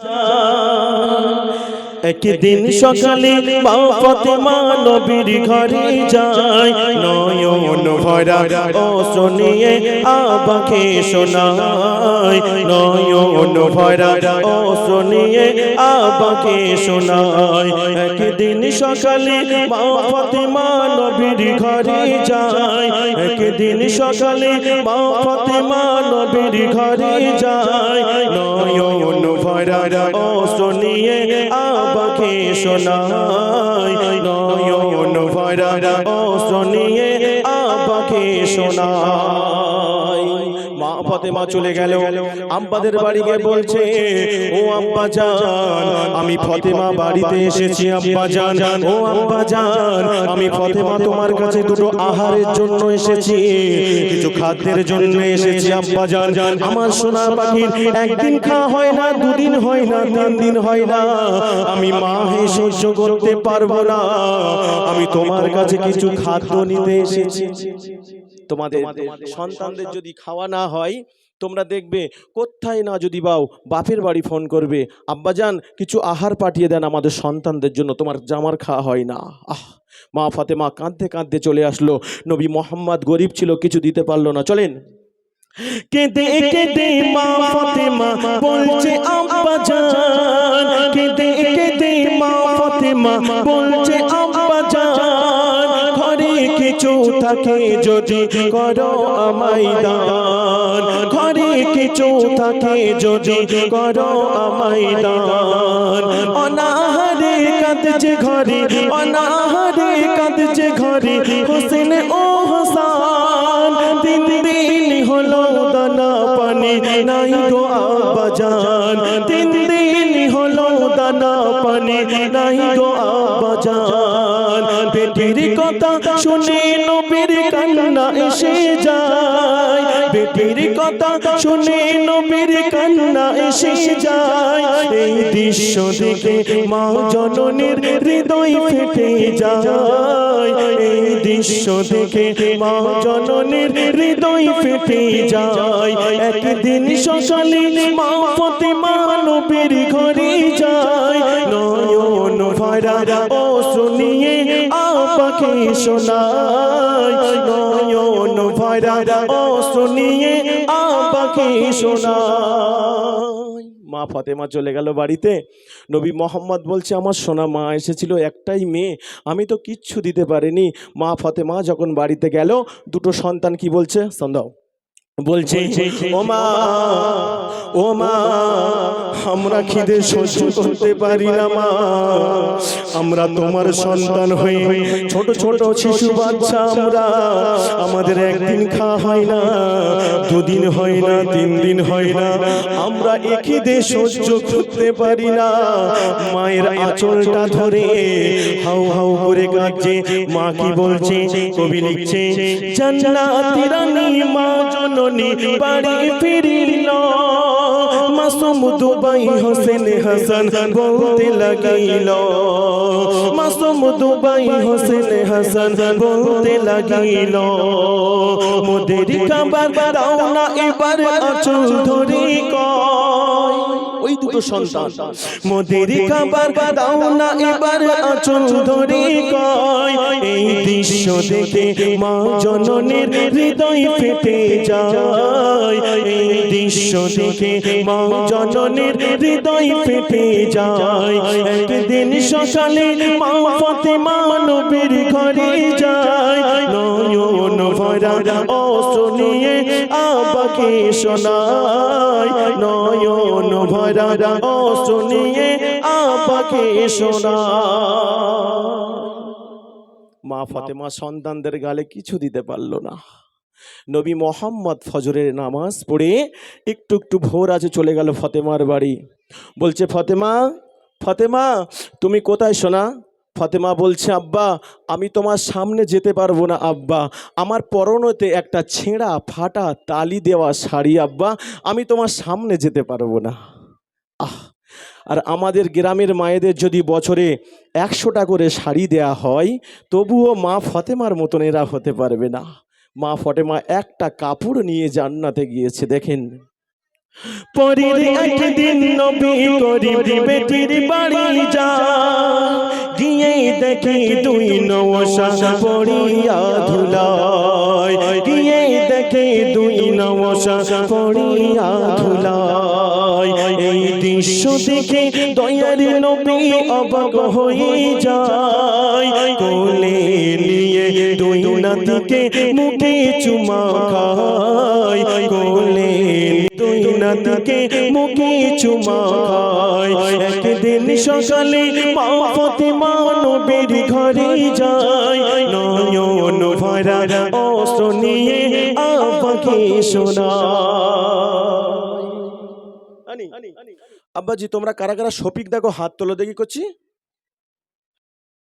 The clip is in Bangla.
Uh... একদিন সকালে মা ফাতেমা নবীর ঘরে যায়। নয়ন ভরা ও শুনিয়ে আবাকে শোনায়। নয়ন ভরা ও শুনিয়ে আবাকে শোনায়। একদিন সকালে মা ফাতেমা নবীর ঘরে যায়। একদিন সকালে মা ফাতেমা নবীর ঘরে যায়। নয়ন ভরা ও শুনিয়ে আবাকে শোনায় নয়ন ভরা ও শুনিয়ে আবাকে শোনায় ফাতেমা চলে গেল। আব্বাদের বাড়ি গিয়ে বলছে ও আব্বা জান আমি ফাতেমা বাড়িতে এসেছি আব্বা জান ও আব্বা জান আমি ফাতেমা তোমার কাছে দুটো আহারের জন্য এসেছি কিছু খাদ্যের জন্য এসেছি আব্বা জান আমার সোনা পাখির একদিন খাওয়া হয় না দুদিন হয় না তিন দিন হয় না আমি মা হে সহ্য করতে পারব না আমি তোমার কাছে কিছু খাদ্য নিতে এসেছি। তোমাদের সন্তানদের যদি খাওয়া না হয় তোমরা দেখবে কোথায় না যদি বাও বাপের বাড়ি ফোন করবে আব্বাজান কিছু আহার পাঠিয়ে দেন আমাদের সন্তানদের জন্য তোমার জামার খাওয়া হয় না। আহ মা ফাতেমা কাঁদতে কাঁদতে চলে আসলো নবী মোহাম্মদ গরিব ছিল কিছু দিতে পারল না চলেন। কেঁদে কেঁদে মা ফাতেমা বলছে আব্বা জান কেঁদে কেঁদে মা ফাতেমা থাকে যদি করো আমায় দান। ঘরে কিছু থাকে যদি করো আমায় দান। অনাহারে কাঁদছে ঘরে, অনাহারে কাঁদছে ঘরে, হোসেন ও হোসান। তিন দিন হলো দানা পানি, নাই গো আব্বাজান তিন দিন হলো দানা পানি নাই গো আব্বাজান। বেটির কথা শুনে নবীর কান্না এসে যায়। বেটির কথা শুনে নবীর কান্না এসে যায়। এই দৃশ্য দেখে মা জননীর হৃদয় ফেটে যায়। এই দৃশ্য দেখে মা জননীর হৃদয় ফেটে যায়। একদিন সকালে মা ফতেমা নবীর ঘরে যায়। নয়ন ভরা ও শুনিয়ে আপাকে শোনায় শুনিয়ে মা ফাতেমা চলে গেল বাড়িতে। নবী মোহাম্মদ বলছে, আমার সোনা মা এসেছিল, একটাই মেয়ে। আমি তো কিচ্ছু দিতে পারিনি। মা ফাতেমা যখন বাড়িতে গেল, দুটো সন্তান কি বলছে? সন্দেহ বলছে ও মা ও আমরা খিদে সহ্য করতে পারি না মা। আমরা তোমার সন্তান হয়ে ছোট ছোট শিশু বাচ্চা আমরা আমাদের একদিন খাওয়া হয় না দুদিন হয় না তিন দিন হয় না। আমরা একই দে সহ্য করতে পারি না। মায়ের আঁচলটা ধরে হাউ হাউ করে কাঁদছে। মা কি বলছে? কবি লিখছে জান্নাতি রানী মা জননী বাড়ি ফিরিল। মাসুম দুবাই হোসেন হাসান বলতে লাগিল। মাসুম দুবাই হোসেন হাসান বলতে লাগিল। মোদের খাবার দাও না এবার আচল ধরে কয় ওই দুটো সন্তান। মোদের খাবার দাও না এবার আচল ধরে কয়। এই দৃশ্য দেখে মা জননীর হৃদয় ফেটে যায়। এই দৃশ্য দেখে মা জননীর হৃদয় ফেটে যায়। একদিন সকালে মা ফাতেমা নবীর ঘরে যায়। নয়ন ভরা ও শুনিয়ে আবাকে শোনায়? নয়ন ভরা ও শুনিয়ে আবাকে শোনায়? মা ফাতেমা সন্তানদের গালে কিছু দিতে পারল না। নবী মোহাম্মদ ফজরের নামাজ পড়ে একটু একটু ভোর আছে চলে গেল ফতেমার বাড়ি। বলছে, ফতেমা ফতেমা, তুমি কোথায় শোনা? ফতেমা বলছে, আব্বা, আমি তোমার সামনে যেতে পারব না, আব্বা। আমার পরনেতে একটা ছেঁড়া, ফাটা তালি দেওয়া শাড়ি, আব্বা। আমি তোমার সামনে যেতে পারব না। আহ, আর আমাদের গ্রামের মায়েদের যদি বছরে একশোটা করে শাড়ি দেয়া হয়, তবুও মা ফতেমার মতন এরা হতে পারবে না। মা ফতেমা একটা কাপড় নিয়ে জান্নাতে গিয়েছে, দেখেন। পরের একদিন নবী বেটির বাড়ি দেখে দুই নওশা পড়িয়া ধুলায় গিয়ে দেখে দুই নওশা পড়িয়া ধুলায় এই দৃশ্য দেখে দয়ার নবী অবাক হয়ে যায়। কোলে নিয়ে দুই নাতিকে মুখে চুমা খায়। কোলে দুই নাতিকে মুখে চুমা খায়। একদিন সকালে মা নবীর ঘরে যায়। নয়ন অস্ত্র নিয়ে আপাকে শোনা আব্বাজি, তোমরা কারা কারা শফিক দেখো হাত তোলো দেখি করছি।